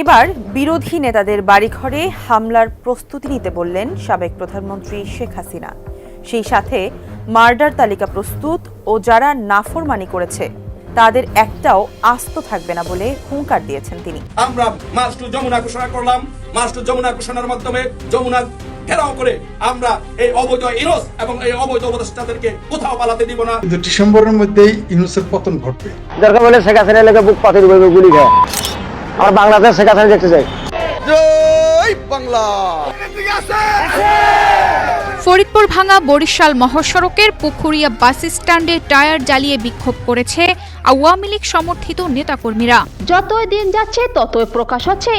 এবার বিরোধী নেতাদের বাড়িঘরে হামলার প্রস্তুতি নিতে বললেন সাবেক প্রধানমন্ত্রী শেখ হাসিনা। সেই সাথে মার্ডার তালিকা প্রস্তুত ও যারা নাফরমানি করেছে তাদের একটাও আস্ত থাকবে না বলে হুঙ্কার দিয়েছেন তিনি। আমরা মাস টু যমুনা ঘোষণা করলাম। মাস টু যমুনা ঘোষণার মাধ্যমে যমুনা ঘেরাও করে আমরা এই অবৈধ ইরস এবং এই অবৈধ উপদেষ্টাদেরকে কোথাও পালাতে দিব না। ডিসেম্বরের মধ্যেই ইউনুসের পতন ঘটবে। দরকার বলে শেখ হাসিনা লেগে বুক পাতে দেবে গুলি খায়। আমার বাংলাদেশ শেখ হাসিনা দেখতে চাই। ফরিদপুর ভাঙা বরিশাল মহাসড়কের পুখুরিয়া বাস স্ট্যান্ডে টায়ার জ্বালিয়ে বিক্ষোভ করেছে আওয়ামী লীগ সমর্থিত নেতাকর্মীরা। যতই দিন যাচ্ছে ততই প্রকাশ হচ্ছে।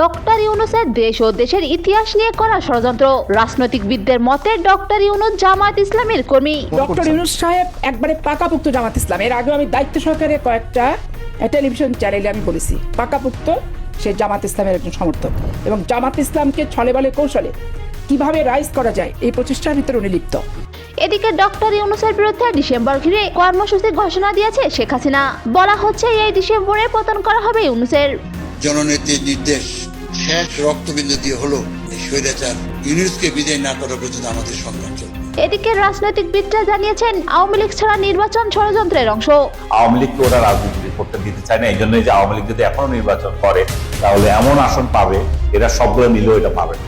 ডক্টর ইউনুসের দেশ ও দেশের ইতিহাস নিয়ে করা ষড়যন্ত্র। রাজনৈতিকবিদদের মতে ডক্টর ইউনুস জামাত ইসলামের কর্মী। ডক্টর ইউনুস সাহেব একবারে পাকাপুক্ত জামাত ইসলাম। এর আগে আমি দায়িত্ব সহকারে কয়েকটা টেলিভিশন চ্যানেলে আমি বলেছি পাকাপুক্ত সে জামাত ইসলামের একজন সমর্থক। এবং জামাত ইসলামকে ছলে বলে কৌশলে কীভাবে রাইজ করা যায়? এই প্রচেষ্টার ভিতরে উনি লিপ্ত। এদিকে ডক্টর ইউনুসের বিরুদ্ধে ডিসেম্বর ঘিরে কর্মসূচি ঘোষণা দিয়েছে শেখ হাসিনা। বলা হচ্ছে এই ডিসেম্বরে পতন করা হবে ইউনুসের। জননেত্রীর নির্দেশ শেষ রক্তবিন্দু দিয়ে হলো এই স্বৈরাচার। ইউনিসকে বিদায় না করা পর্যন্ত আমাদের সংগ্রাম চলবে। এদিকে রাজনৈতিকবিদরা জানিয়েছেন আওয়ামী লীগ ছাড়া নির্বাচন ষড়যন্ত্রের অংশ। আওয়ামী লীগকে ওরা রাজনীতি করতে দিতে চায় না এই জন্যই যে আওয়ামী লীগ যদি এখনও নির্বাচন করে তাহলে এমন আসন পাবে এরা সবগুলো মিলেও এটা পাবে না।